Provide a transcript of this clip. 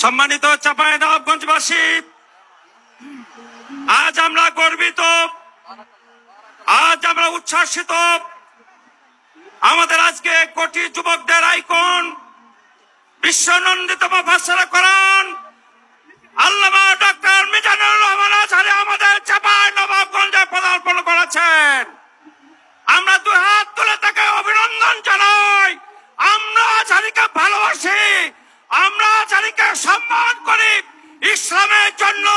সম্মানিত চাপায় আজ আমরা গর্বিত আজ আমরা উচ্ছ্বাসিত। আমাদের আজকে কোটি যুবকদের আইকন বিশ্বনন্দিত ফাসরা করান। আল্লামা ডক্টর মিজানুর রহমান আজহারি আমাদের চাপাই নবাবগঞ্জে পদার্পণ করেছেন। আমরা দু হাত তুলে তাকে অভিনন্দন জানাই। আমরা আচারিকে ভালোবাসি। আমরা আচারিকে সম্মান করি। ইসলামের জন্য